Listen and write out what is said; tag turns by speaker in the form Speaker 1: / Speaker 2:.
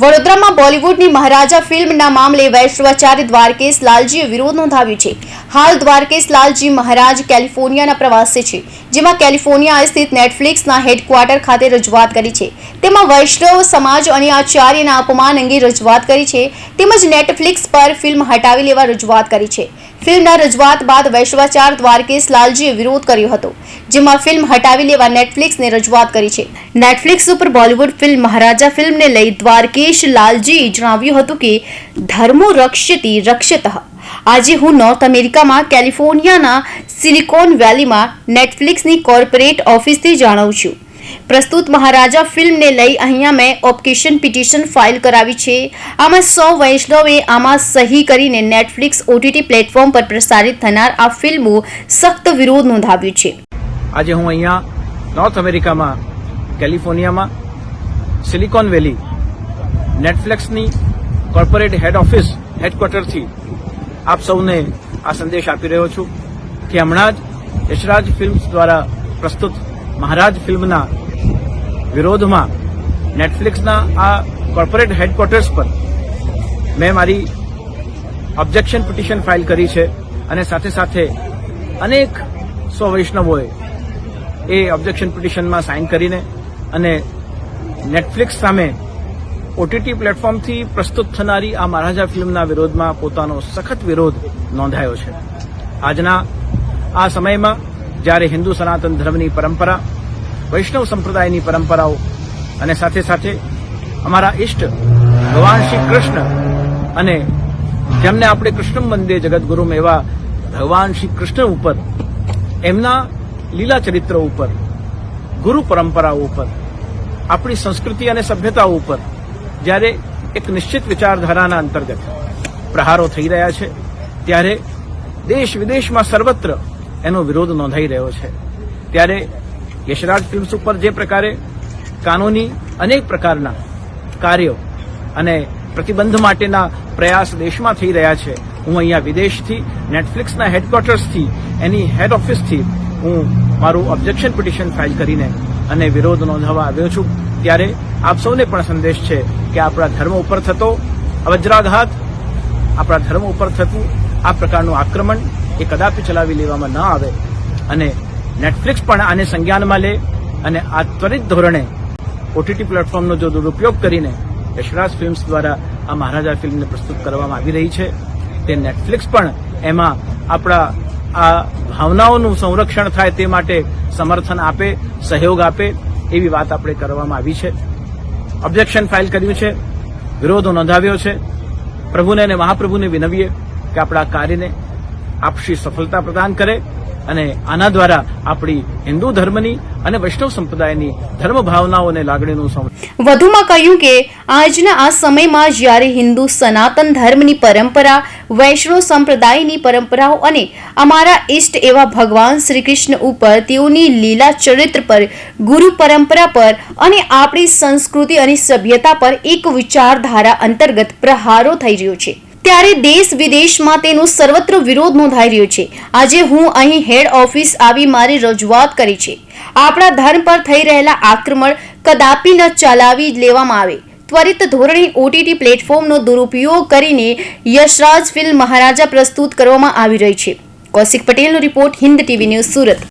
Speaker 1: વડોદરામાં બોલિવૂડની મહારાજા ફિલ્મના મામલે વૈશ્વાચાર્ય દ્વારકેશ લાલજીએ વિરોધ નોંધાવ્યો છે. હાલ દ્વારકેશ લાલજી મહારાજ કેલિફોર્નિયાના પ્રવાસે છે, જેમાં કેલિફોર્નિયા સ્થિત નેટફ્લિક્સના હેડક્વાર્ટર ખાતે રજૂઆત કરી છે. તેમાં વૈષ્ણવ સમાજ અને આચાર્યના અપમાન અંગે રજૂઆત કરી છે, તેમજ નેટફ્લિક્સ પર ફિલ્મ હટાવી લેવા રજૂઆત કરી છે. ફિલ્મના રજૂઆત બાદ વૈશ્વાચાર દ્વારકેશ લાલજીએ વિરોધ કર્યો હતો, જેમાં ફિલ્મ હટાવી લેવા નેટફ્લિક્સને રજૂઆત કરી છે. નેટફ્લિક્સ ઉપર બોલિવૂડ ફિલ્મ મહારાજા ફિલ્મને લઈ દ્વારકેશ લાલજીએ જણાવ્યું હતું કે, ધર્મો રક્ષ્યતિ રક્ષત. આજે હું નોર્થ અમેરિકામાં, કેલિફોર્નિયાના સિલિકોન વેલીમાં નેટફ્લિક્સની કોર્પોરેટ ઓફિસથી જાણું છું. પ્રસ્તુત મહારાજા ફિલ્મને લઈ અહીંયા મેં ઓપકેશન પિટિશન ફાઇલ કરાવી છે. આમાં સૌ વૈષ્ણવે આમાં સહી કરીને નેટફ્લિક્સ ઓટીટી પ્લેટફોર્મ પર પ્રસારિત થનાર આ ફિલ્મો સખ્ત વિરોધ નોંધાવ્યો છે.
Speaker 2: આજે હું અહીંયા નોર્થ અમેરિકામાં કેલિફોર્નિયામાં સિલિકોન વેલી નેટફ્લિક્સની કોર્પોરેટ હેડ ઓફિસ હેડક્વાર્ટરથી આપ સૌને આ સંદેશ આપી રહ્યો છું કે હમણાં જ યશરાજ ફિલ્મ્સ દ્વારા પ્રસ્તુત મહારાજ ફિલ્મના વિરોધમાં નેટફ્લિક્સના આ કોર્પોરેટ હેડક્વાર્ટર્સ પર મેં મારી ઓબ્જેક્શન પિટિશન ફાઇલ કરી છે અને સાથે સાથે અનેક સો વૈષ્ણવોએ એ ઓબ્જેક્શન પિટિશનમાં સાઇન કરીને અને નેટફ્લિક્સ સામે ઓટીટી પ્લેટફોર્મથી પ્રસ્તુત થનારી આ મહારાજા ફિલ્મના વિરોધમાં પોતાનો સખત વિરોધ નોંધાયો છે. આજના આ સમયમાં જ્યારે હિન્દુ સનાતન ધર્મની પરંપરા, વૈષ્ણવ સંપ્રદાયની પરંપરાઓ અને સાથે સાથે અમારા ઇષ્ટ ભગવાન શ્રી કૃષ્ણ અને જેમને આપણે કૃષ્ણ મંદિર જગતગુરુમ એવા ભગવાન શ્રી કૃષ્ણ ઉપર, એમના લીલા ચરિત્ર ઉપર, ગુરુ પરંપરાઓ ઉપર, આપણી સંસ્કૃતિ અને સભ્યતાઓ ઉપર જ્યારે એક નિશ્ચિત વિચારધારાના અંતર્ગત પ્રહારો થઈ રહ્યા છે, ત્યારે દેશ વિદેશમાં સર્વત્ર એનો વિરોધ નોંધાઈ રહ્યો છે. ત્યારે યશરાજ ફિલ્મ્સ ઉપર જે પ્રકારે કાનૂની અનેક પ્રકારના કાર્યો અને પ્રતિબંધ માટેના પ્રયાસ દેશમાં થઈ રહ્યા છે, હું અહીંયા વિદેશથી, નેટફ્લિક્સના હેડક્વાર્ટર્સથી, એની હેડ ઓફિસથી હું મારું ઓબ્જેક્શન પિટિશન ફાઇલ કરીને અને વિરોધ નોંધાવવા આવ્યો છું. ત્યારે આપ સૌને પણ સંદેશ છે કે આપણા ધર્મ ઉપર થતો વજ્રાઘાત આપણા ધર્મ ઉપર થતું આ પ્રકારનું આક્રમણ એ કદાપી ચલાવી લેવામાં ન આવે. અને નેટફ્લિક્સ પણ આને સંજ્ઞાનમાં લે અને આ ત્વરિત ધોરણે ઓટીટી પ્લેટફોર્મનો જો દુરુપયોગ કરીને યશરાજ ફિલ્મ્સ દ્વારા આ મહારાજા ફિલ્મને પ્રસ્તુત કરવામાં આવી રહી છે, તે નેટફ્લિક્સ પણ એમાં આપણા આ ભાવનાઓનું સંરક્ષણ થાય તે માટે સમર્થન આપે, સહયોગ આપે એવી વાત આપણે કરવામાં આવી છે. ઓબ્જેક્શન ફાઇલ કર્યું છે, વિરોધ નોંધાવ્યો છે. પ્રભુને અને મહાપ્રભુને વિનવીએ કે આપણા કાર્યને આપશી સફળતા પ્રદાન કરે અને આના દ્વારા આપણી હિન્દુ ધર્મની અને વૈષ્ણવ સંપ્રદાયની ધર્મ ભાવનાઓ અને લાગણીનું સંરક્ષણ
Speaker 1: વધુમાં કહ્યું કે આજના આ સમયમાં જ્યારે હિન્દુ સનાતન ધર્મની પરંપરા, વૈષ્ણવ સંપ્રદાયની પરંપરાઓ અને અમારા ઈષ્ટ એવા ભગવાન શ્રી કૃષ્ણ ઉપર તેઓની લીલા ચરિત્ર પર, ગુરુ પરંપરા પર અને આપણી સંસ્કૃતિ અને સભ્યતા પર એક વિચારધારા અંતર્ગત પ્રહારો થઈ રહ્યો છે. ત્યારે દેશ વિદેશમાં તેનો સર્વત્ર વિરોધ નોંધાઈ રહ્યો છે. આજે હું અહીં હેડ ઓફિસ આવી મારી રજૂઆત કરી છે. આપણા ધર્મ પર થઈ રહેલા આક્રમણ કદાપી ન ચલાવી લેવામાં આવે. ત્વરિત ધોરણે ઓટીટી પ્લેટફોર્મનો દુરુપયોગ કરીને યશરાજ ફિલ્મ મહારાજા પ્રસ્તુત કરવામાં આવી રહી છે. કૌશિક પટેલનો report Hind TV news Surat.